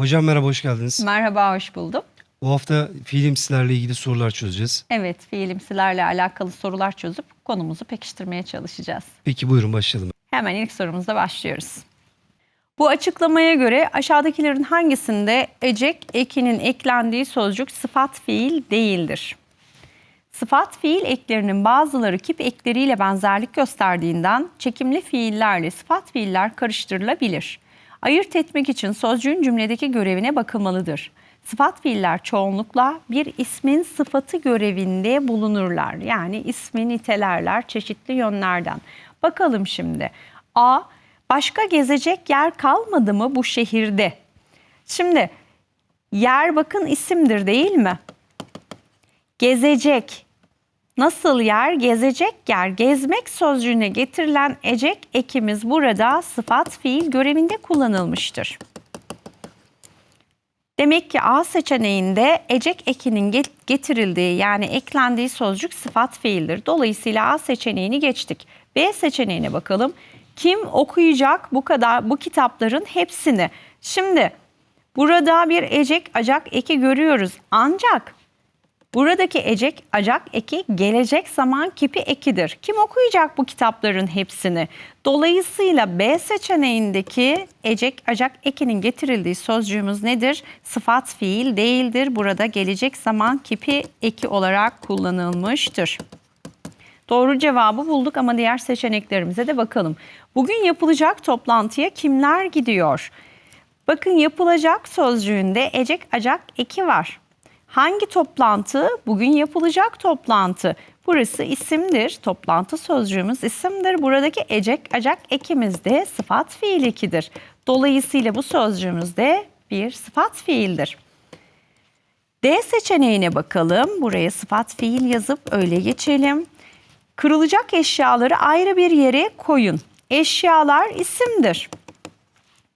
Hocam merhaba, hoş geldiniz. Merhaba, hoş buldum. Bu hafta fiilimsilerle ilgili sorular çözeceğiz. Evet, fiilimsilerle alakalı sorular çözüp konumuzu pekiştirmeye çalışacağız. Peki buyurun başlayalım. Hemen ilk sorumuzla başlıyoruz. Bu açıklamaya göre aşağıdakilerin hangisinde ecek ekinin eklendiği sözcük sıfat fiil değildir? Sıfat fiil eklerinin bazıları kip ekleriyle benzerlik gösterdiğinden çekimli fiillerle sıfat fiiller karıştırılabilir. Ayırt etmek için sözcüğün cümledeki görevine bakılmalıdır. Sıfat fiiller çoğunlukla bir ismin sıfatı görevinde bulunurlar. Yani ismi nitelerler çeşitli yönlerden. Bakalım şimdi. A. Başka gezecek yer kalmadı mı bu şehirde? Şimdi yer bakın isimdir değil mi? Gezecek. Nasıl yer? Gezecek yer. Gezmek sözcüğüne getirilen ecek ekimiz burada sıfat fiil görevinde kullanılmıştır. Demek ki A seçeneğinde ecek ekinin get- getirildiği yani eklendiği sözcük sıfat fiildir. Dolayısıyla A seçeneğini geçtik. B seçeneğine bakalım. Kim okuyacak bu kadar bu kitapların hepsini? Şimdi burada bir ecek acak eki görüyoruz. Ancak Buradaki ecek, acak eki gelecek zaman kipi ekidir. Kim okuyacak bu kitapların hepsini? Dolayısıyla B seçeneğindeki ecek, acak ekinin getirildiği sözcüğümüz nedir? Sıfat fiil değildir. Burada gelecek zaman kipi eki olarak kullanılmıştır. Doğru cevabı bulduk ama diğer seçeneklerimize de bakalım. Bugün yapılacak toplantıya kimler gidiyor? Bakın yapılacak sözcüğünde ecek acak eki var. Hangi toplantı? Bugün yapılacak toplantı. Burası isimdir. Toplantı sözcüğümüz isimdir. Buradaki ecek acak ekimiz de sıfat fiil ekidir. Dolayısıyla bu sözcüğümüz de bir sıfat fiildir. D seçeneğine bakalım. Buraya sıfat fiil yazıp öyle geçelim. Kırılacak eşyaları ayrı bir yere koyun. Eşyalar isimdir.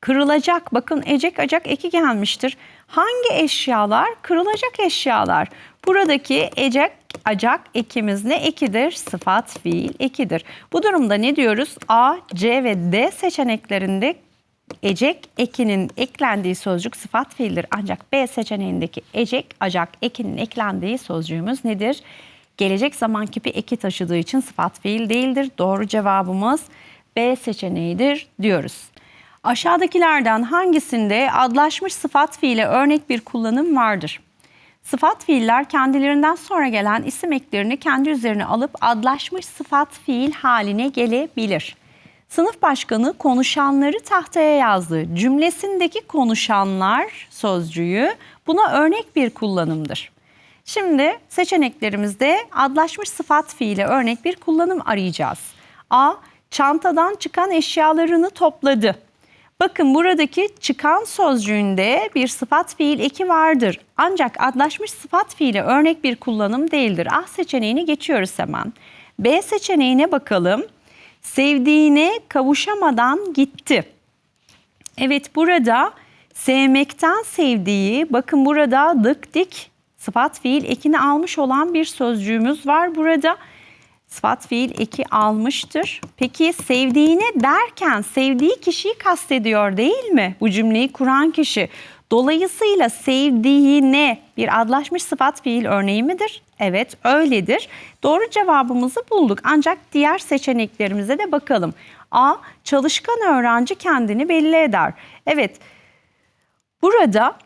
Kırılacak bakın ecek acak eki gelmiştir. Hangi eşyalar? Kırılacak eşyalar. Buradaki ecek acak ekimiz ne ekidir? Sıfat fiil ekidir. Bu durumda ne diyoruz? A, C ve D seçeneklerinde ecek ekinin eklendiği sözcük sıfat fiildir. Ancak B seçeneğindeki ecek acak ekinin eklendiği sözcüğümüz nedir? Gelecek zaman kipi eki taşıdığı için sıfat fiil değildir. Doğru cevabımız B seçeneğidir diyoruz. Aşağıdakilerden hangisinde adlaşmış sıfat fiile örnek bir kullanım vardır? Sıfat fiiller kendilerinden sonra gelen isim eklerini kendi üzerine alıp adlaşmış sıfat fiil haline gelebilir. Sınıf başkanı konuşanları tahtaya yazdı. Cümlesindeki konuşanlar sözcüğü buna örnek bir kullanımdır. Şimdi seçeneklerimizde adlaşmış sıfat fiile örnek bir kullanım arayacağız. A. Çantadan çıkan eşyalarını topladı. Bakın buradaki çıkan sözcüğünde bir sıfat fiil eki vardır. Ancak adlaşmış sıfat fiili örnek bir kullanım değildir. A seçeneğini geçiyoruz hemen. B seçeneğine bakalım. Sevdiğine kavuşamadan gitti. Evet burada sevmekten sevdiği bakın burada dık dik sıfat fiil ekini almış olan bir sözcüğümüz var burada. Sıfat fiil eki almıştır. Peki sevdiğine derken sevdiği kişiyi kastediyor değil mi? Bu cümleyi kuran kişi. Dolayısıyla sevdiğine bir adlaşmış sıfat fiil örneği midir? Evet öyledir. Doğru cevabımızı bulduk. Ancak diğer seçeneklerimize de bakalım. A. Çalışkan öğrenci kendini belli eder. Evet burada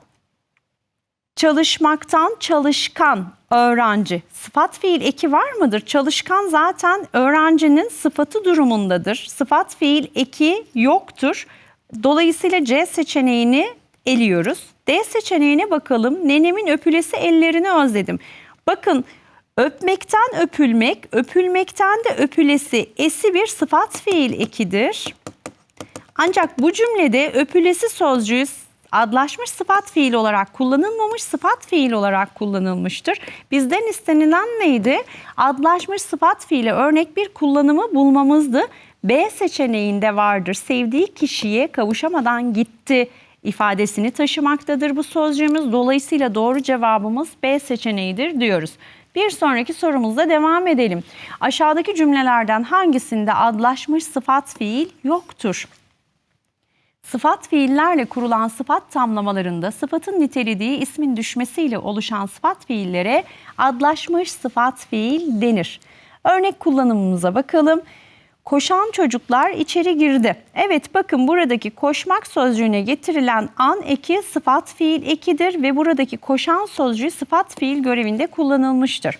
çalışmaktan çalışkan öğrenci. Sıfat fiil eki var mıdır? Çalışkan zaten öğrencinin sıfatı durumundadır. Sıfat fiil eki yoktur. Dolayısıyla C seçeneğini eliyoruz. D seçeneğine bakalım. Nenemin öpülesi ellerini özledim. Bakın öpmekten öpülmek, öpülmekten de öpülesi esi bir sıfat fiil ekidir. Ancak bu cümlede öpülesi sözcüğü adlaşmış sıfat fiil olarak kullanılmamış sıfat fiil olarak kullanılmıştır. Bizden istenilen neydi? Adlaşmış sıfat fiili örnek bir kullanımı bulmamızdı. B seçeneğinde vardır. Sevdiği kişiye kavuşamadan gitti ifadesini taşımaktadır bu sözcüğümüz. Dolayısıyla doğru cevabımız B seçeneğidir diyoruz. Bir sonraki sorumuzda devam edelim. Aşağıdaki cümlelerden hangisinde adlaşmış sıfat fiil yoktur? Sıfat fiillerle kurulan sıfat tamlamalarında sıfatın nitelediği ismin düşmesiyle oluşan sıfat fiillere adlaşmış sıfat fiil denir. Örnek kullanımımıza bakalım. Koşan çocuklar içeri girdi. Evet bakın buradaki koşmak sözcüğüne getirilen an eki sıfat fiil ekidir ve buradaki koşan sözcüğü sıfat fiil görevinde kullanılmıştır.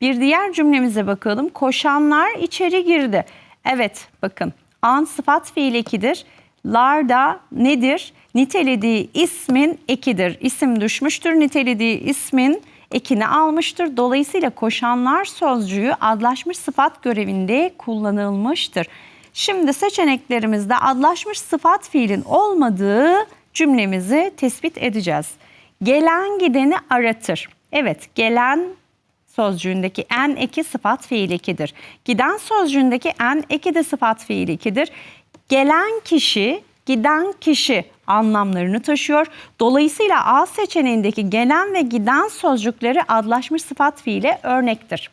Bir diğer cümlemize bakalım. Koşanlar içeri girdi. Evet bakın an sıfat fiil ekidir. Lar da nedir? Nitelediği ismin ekidir. İsim düşmüştür. Nitelediği ismin ekini almıştır. Dolayısıyla koşanlar sözcüğü adlaşmış sıfat görevinde kullanılmıştır. Şimdi seçeneklerimizde adlaşmış sıfat fiilin olmadığı cümlemizi tespit edeceğiz. Gelen gideni aratır. Evet, gelen sözcüğündeki en eki sıfat fiil ekidir. Giden sözcüğündeki en eki de sıfat fiil ekidir. Gelen kişi, giden kişi anlamlarını taşıyor. Dolayısıyla A seçeneğindeki gelen ve giden sözcükleri adlaşmış sıfat fiile örnektir.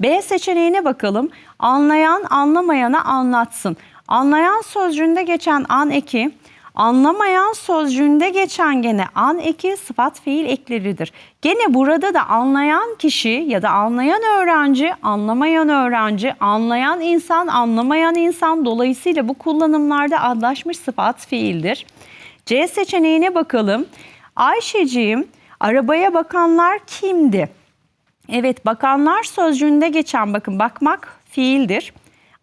B seçeneğine bakalım. Anlayan anlamayana anlatsın. Anlayan sözcüğünde geçen an eki Anlamayan sözcüğünde geçen gene an eki sıfat fiil ekleridir. Gene burada da anlayan kişi ya da anlayan öğrenci, anlamayan öğrenci, anlayan insan, anlamayan insan dolayısıyla bu kullanımlarda adlaşmış sıfat fiildir. C seçeneğine bakalım. Ayşeciğim arabaya bakanlar kimdi? Evet bakanlar sözcüğünde geçen bakın bakmak fiildir.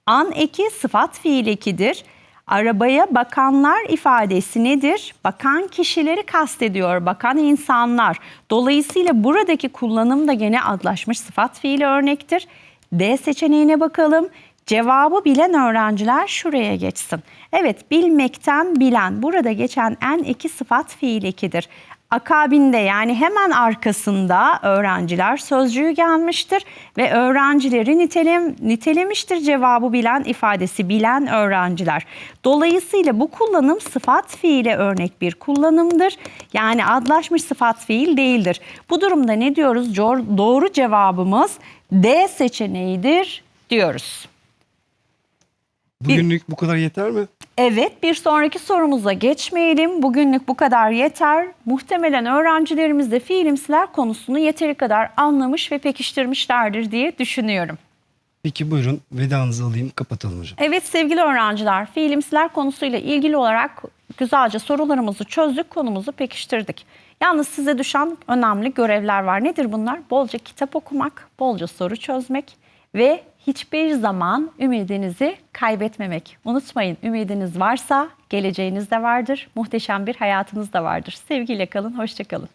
An eki sıfat fiil ekidir. Arabaya bakanlar ifadesi nedir? Bakan kişileri kastediyor, bakan insanlar. Dolayısıyla buradaki kullanım da gene adlaşmış sıfat fiili örnektir. D seçeneğine bakalım. Cevabı bilen öğrenciler şuraya geçsin. Evet bilmekten bilen burada geçen en iki sıfat fiil ekidir. Akabinde yani hemen arkasında öğrenciler sözcüğü gelmiştir ve öğrencileri nitelem, nitelemiştir cevabı bilen ifadesi bilen öğrenciler. Dolayısıyla bu kullanım sıfat fiile örnek bir kullanımdır. Yani adlaşmış sıfat fiil değildir. Bu durumda ne diyoruz? Doğru cevabımız D seçeneğidir diyoruz. Bugünlük bu kadar yeter mi? Evet bir sonraki sorumuza geçmeyelim. Bugünlük bu kadar yeter. Muhtemelen öğrencilerimiz de fiilimsiler konusunu yeteri kadar anlamış ve pekiştirmişlerdir diye düşünüyorum. Peki buyurun vedanızı alayım kapatalım hocam. Evet sevgili öğrenciler fiilimsiler konusuyla ilgili olarak güzelce sorularımızı çözdük, konumuzu pekiştirdik. Yalnız size düşen önemli görevler var. Nedir bunlar? Bolca kitap okumak, bolca soru çözmek ve hiçbir zaman ümidinizi kaybetmemek. Unutmayın ümidiniz varsa geleceğiniz de vardır, muhteşem bir hayatınız da vardır. Sevgiyle kalın, hoşça kalın.